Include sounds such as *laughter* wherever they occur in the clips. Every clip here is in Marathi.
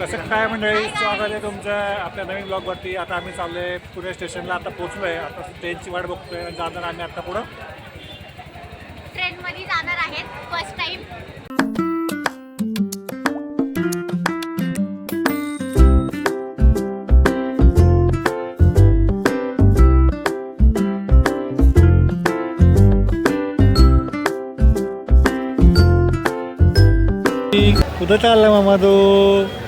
कसं काय मंडळी? स्वागत आहे तुमचं आपल्या नवीन ब्लॉगवरती आता आम्ही चाललोय पुणे स्टेशनला. आता पोहोचलो आहे आता ट्रेनची वाट बघतोय आणि जाणार आम्ही आता पुढं. ट्रेन मध्ये जाणार आहेत फर्स्ट टाइम कुठं चालला मामा तू?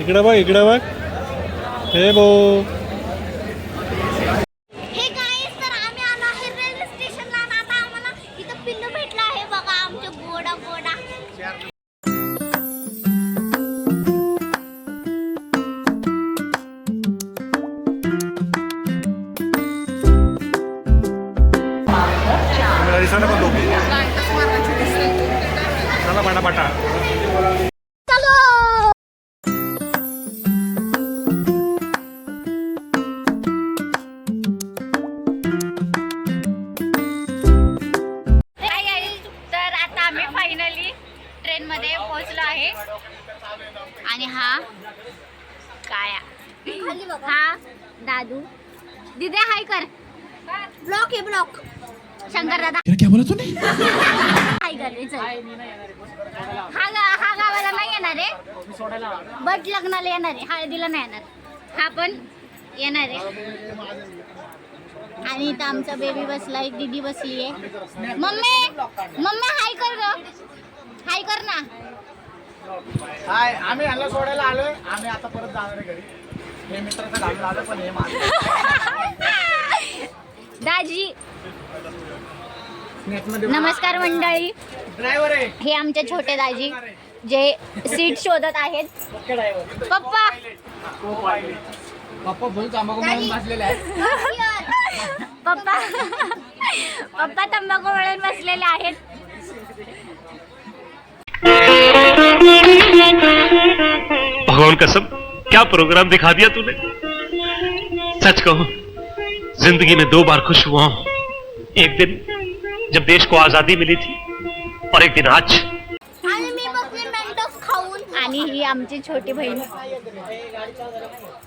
इकडं बघ इकडं बघ. हे बो. हे स्टेशनला आता आम्हाला इथं पिल्लू आहे बघा आमच्या गोडा गोडा. शंकर दादा क्या बोला तूने हाय कर रे, चल हा गा- हा गावाला नाही येणार आहे बट लग्नाला येणार आहे हळदीला नाही येणार. हा पण येणार आहे. आणि इथं आमचा बेबी बसलाय दीदी बसली आहे. मम्मी मम्मी हाय कर ग. हाय कर ना. हाय आम्ही ह्याला सोडायला आलोय. आम्ही आता परत जाणार आहे घरी. हे मित्राचं घालून आलो पण हे *laughs* दाजी नमस्कार मंडळी. हे आमचे छोटे दाजी जे सीट शोधत आहेत. पप्पा. पप्पा फुल तंबाखू म्हणून बसलेले आहेत. *laughs* पप्पा. पप्पा तंबाखू म्हणून बसलेले आहेत. भगवान कसम क्या प्रोग्राम दिखा दिया तूने? सच कहो जिंदगी में दो बार खुश हुआ हूं। एक दिन जब देश को आज़ादी मिली थी और एक दिन आज आणि मी बसले मेंटोस खाऊन. आणि ही आमची छोटी बहीण. मी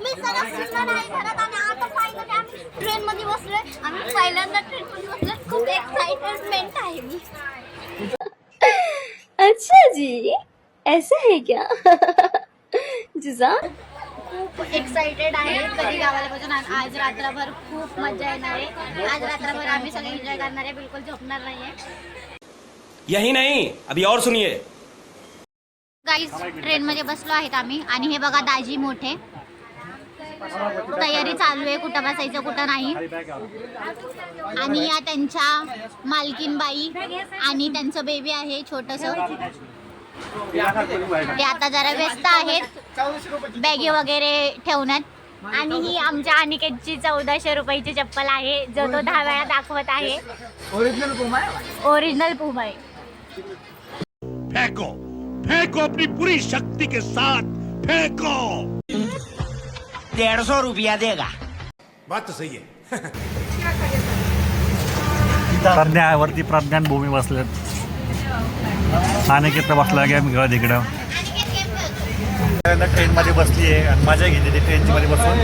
सगळं शिकणार आहे घरात आणि आता फायनली आम्ही ट्रेन मध्ये बसलोय. आम्ही पहिल्यांदा ट्रेन मध्ये बसलोय. खूप एक्साइटमेंट आहे मी. अच्छा जी ऐसा है क्या? जिजा? खूप एक्साइटेड आहे. कधी गावाला पासून आज रात्रभर खूप मजा येणार आहे. आज रात्रभर आम्ही सगळे एन्जॉय करणार आहे. बिलकुल झोपणार नाहीये. यही नहीं अभी और सुनिए। गाईज ट्रेन मध्ये बसलो आहेत आम्ही. आणि हे बघा दाजी मोठे. तयारी चालू आहे. कुठं बसायचं कुठं नाही. आणि या त्यांच्या मालकीन बाई आणि त्यांचं बेबी आहे छोटस. ते आता जरा व्यस्त आहेत. बॅगे वगैरे ठेवण्यात. आणि ही आमच्या अनिकेतची चौदाशे रुपयाची चप्पल आहे जो तो दहा वेळा दाखवत आहे. ओरिजिनल पुमा आहे? ओरिजिनल पूम आहे. फेंको फेंको अपनी पूरी शक्ति के साथ फेंको। डेढ़ सौ रुपया देगा। बात तो सही है। प्रज्ञा वरती प्रज्ञान भूमी आणि किती बसला की आम्ही खेळत इकडं ट्रेनमध्ये बसली आहे आणि मजा घेते ती ट्रेनची मध्ये बसून.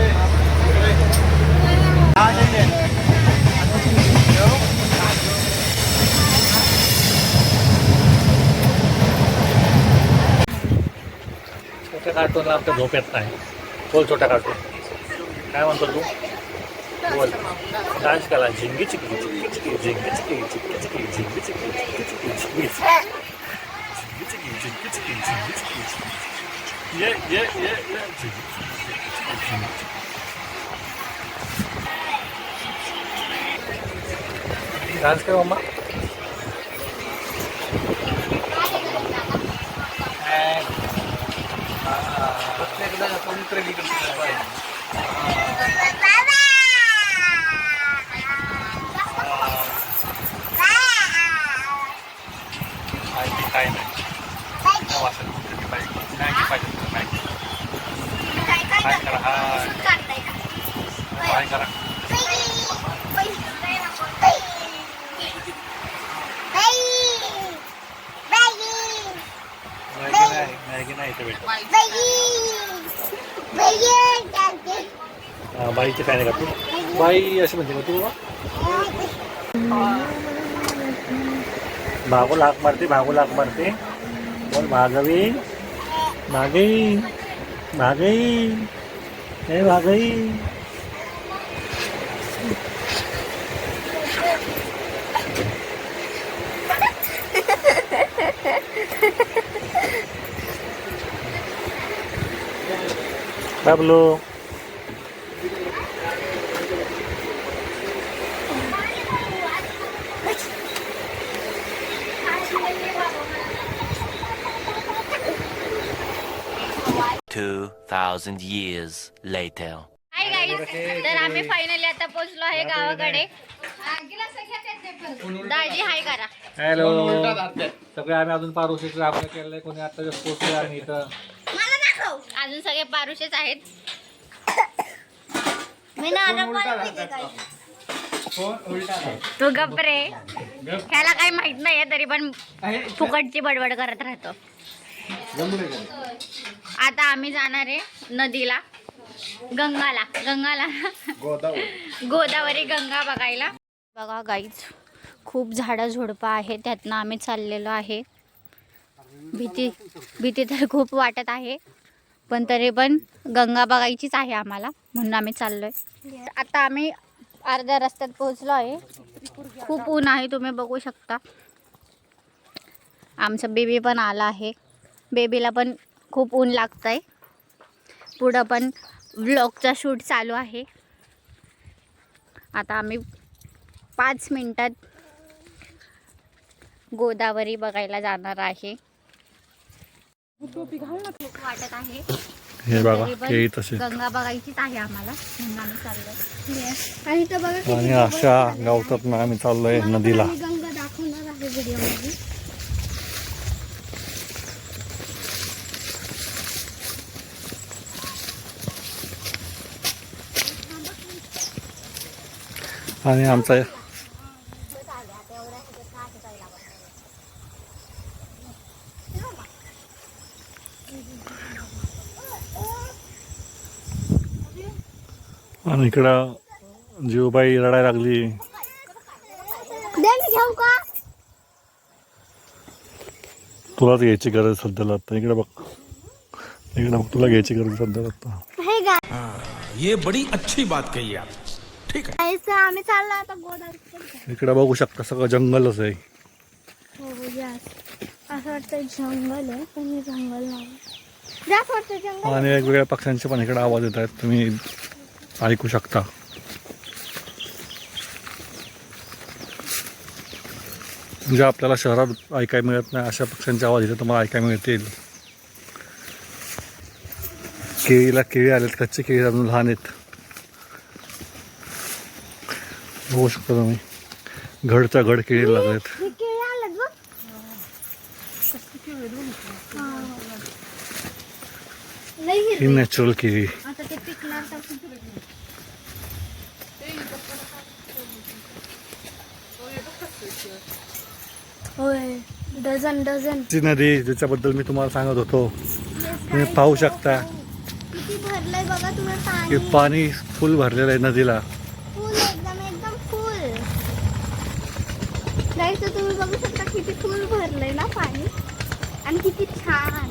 छोट्या कार्टूनला आमच्या झोप येत नाही. बोल छोट्या कार्टून. काय म्हणतो तू? बोल. डान्स करा. झिंगी चिकली चिकली चिकली झिंगी चिकली चिकली चिकली झिंगी चिकली चिकली चिकली झिंगी चिकी झिंगी चिकी झिंगी चिकी झिंगी ये ये ये ये झिंगी चिकी झिंगी डान्स कर मम्मा माहिती काय नाही काय वाचत पाहिजे मॅगी पाहिजे तुला मॅगी काय करा हाय काय करा मॅगी नाही मॅगी नाही इथे भेटत बाईचे फॅन आहे का तू बाई अशी म्हणते का तू भागो लाक मारते भागो लाक मारते. बोल भागवी भागई भागई हे भागई Bablo Two thousand years later. Hi guys तर आम्ही फायनली आता पोहोचलो आहे गावाकडे. दाजी हाय करा. हॅलो सगळे आम्ही अजून पारुशीचं आपण केलंय. कोणी आता जस्ट पोहोचलोय आम्ही इथं. अजून सगळे पारुशेच आहेत. *coughs* मी ना तू गप्रे ह्याला काही माहीत नाहीये तरी पण फुकटची बडबड करत राहतो. आता आम्ही जाणार आहे नदीला. गंगाला. गंगाला. गोदावरी. गंगा बघायला. बघा गाईच खूप झाडं झुडपं आहे त्यातनं आम्ही चाललेलो आहे. भीती भीती तर खूप वाटत आहे. पण तरी पण गंगा बघायचीच आहे आम्हाला म्हणून आम्ही चाललोय. आता आम्ही अर्ध्या रस्त्यात पोहोचलो आहे. खूप ऊन आहे तुम्ही बघू शकता. आमचं बेबी पण आला आहे. बेबीला पण खूप ऊन लागतं आहे पुढं पण व्लॉगचा शूट चालू आहे. आता आम्ही पाच मिनटात गोदावरी बघायला जाणार आहे. वाटत आहे. हे बघा तरी पण हे तसे गंगा बघायचीच आहे आम्हाला. म्हणून आम्ही चाललोय आणि इथं बघा आणि अशा गावतात ना आम्ही चाललोय नदीला. मी गंगा दाखवणार आहे व्हिडिओमध्ये. आणि आमचा इकडं जीवबाई रडायला लागली. तुलाच घ्यायची गरज सध्याला आता. इकडे बघ. इकडे बघ तुला घ्यायची गरज सध्याला आता. हे गा ये बड़ी अच्छी बात कही आप. ठीक है. गाईस, आम्ही चाललो आता गोदावरी इकडे बघू शकता सगळं जंगलच आहे. हो yes. असं वाटतं जंगल आहे पण हे जंगल नाही. आणि वेगवेगळ्या पक्ष्यांचे पण इकडे आवाज येत आहेत. तुम्ही ऐकू शकता म्हणजे आपल्याला शहरात ऐकायला मिळत नाही अशा पक्ष्यांचे आवाज इथे तुम्हाला ऐकायला मिळतील केळीला केळी आलेत कच्चे केळी अजून लहान आहेत बघू शकता तुम्ही घडच्या घड केळी लागलेत हे ही. नॅचरल केळी आता ते पिकणार तर होय डझन डझन. ती नदी ज्याच्याबद्दल मी तुम्हाला सांगत होतो. तुम्ही पाहू शकता. किती भरलंय बघा तुम्ही की पाणी. पाणी फुल भरलेलं आहे नदीला. फुल एकदम एकदम फुल. जायचं तुम्ही बघू शकता किती फुल भरलंय ना पाणी. आणि किती छान.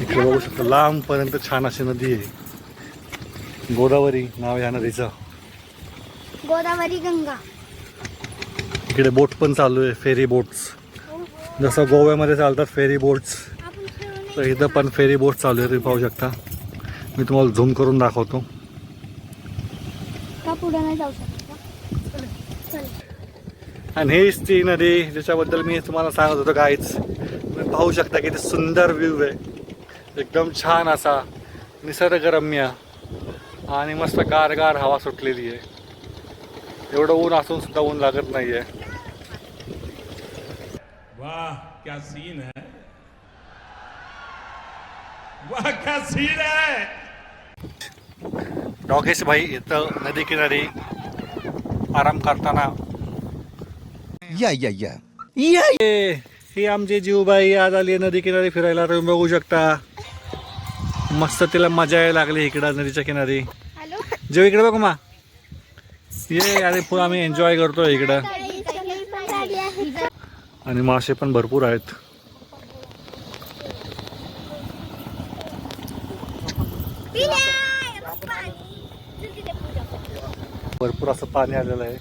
इकडे बघू शकता लांबपर्यंत छान अशी नदी आहे. गोदावरी नाव या नदीचं. गोदावरी गंगा. इकडे बोट पण चालू आहे फेरी बोट्स जसं गोव्यामध्ये चालतात फेरी बोट्स तर इथं पण फेरी बोट चालू आहे तुम्ही पाहू शकता. मी तुम्हाला झूम करून दाखवतो. का पुढे नाही जाऊ शकत का? चल. आणि हीच ती नदी ज्याच्याबद्दल मी तुम्हाला सांगत होतो गाईच तुम्ही पाहू शकता किती सुंदर व्ह्यू आहे. एकदम छान असा निसर्गरम्य आणि मस्त गारगार हवा सुटलेली आहे. एवढं ऊन असून सुद्धा ऊन लागत नाही आहे वाह क्या सीन है. वाह क्या सीन है. डॉगेश भाई इथं नदी किनारी आराम करताना. या या या. या. ही आमची जीवबाई आज आली नदी किनारी फिरायला. तुम्ही बघू शकता. मस्त तिला मजा यायला लागली इकडं नदीच्या किनारी. जेव इकडे बघ मा. ये अरे फुल आम्ही एन्जॉय करतोय इकडं. आणि मासे पण भरपूर आहेत. भरपूर असं पाणी आलेलं आहे.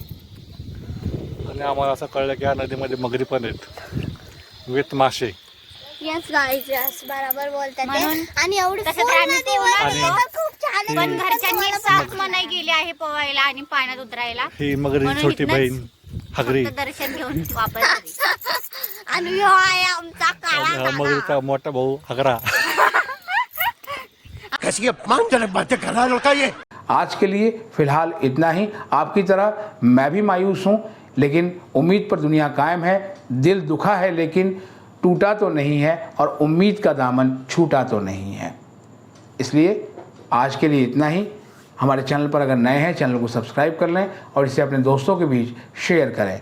आणि आम्हाला असं कळलं की या नदीमध्ये मगरी पण आहेत. विथ मासे. यस गाईज यस बरोबर बोलतात. आणि एवढी पण घरच्यांनी साथ मनाई गेली आहे पोवायला आणि पाण्यात उतरायला. ही मगरीची छोटी बहीण हगरी. फक्त दर्शन घेऊन वापस आली. आणि ह्यो आहे आमचा काळा हा काका. मगरीचा मोठा भाऊ हगरा. कैसी अपमानजनक बातें कर रहा है लड़का ये? आज के लिए फ़िलहाल इतना ही। आपकी तरह मैं भी मायूस हूँ लेकिन उम्मीद पर दुनिया कायम है। दिल दुखा है लेकिन टूटा तो नहीं है और उम्मीद का दामन छूटा तो नहीं है। इसलिए आज के लिए इतना ही। हमारे चैनल पर अगर नए हैं चैनल को सब्सक्राइब कर लें और इसे अपने दोस्तों के बीच शेयर करें।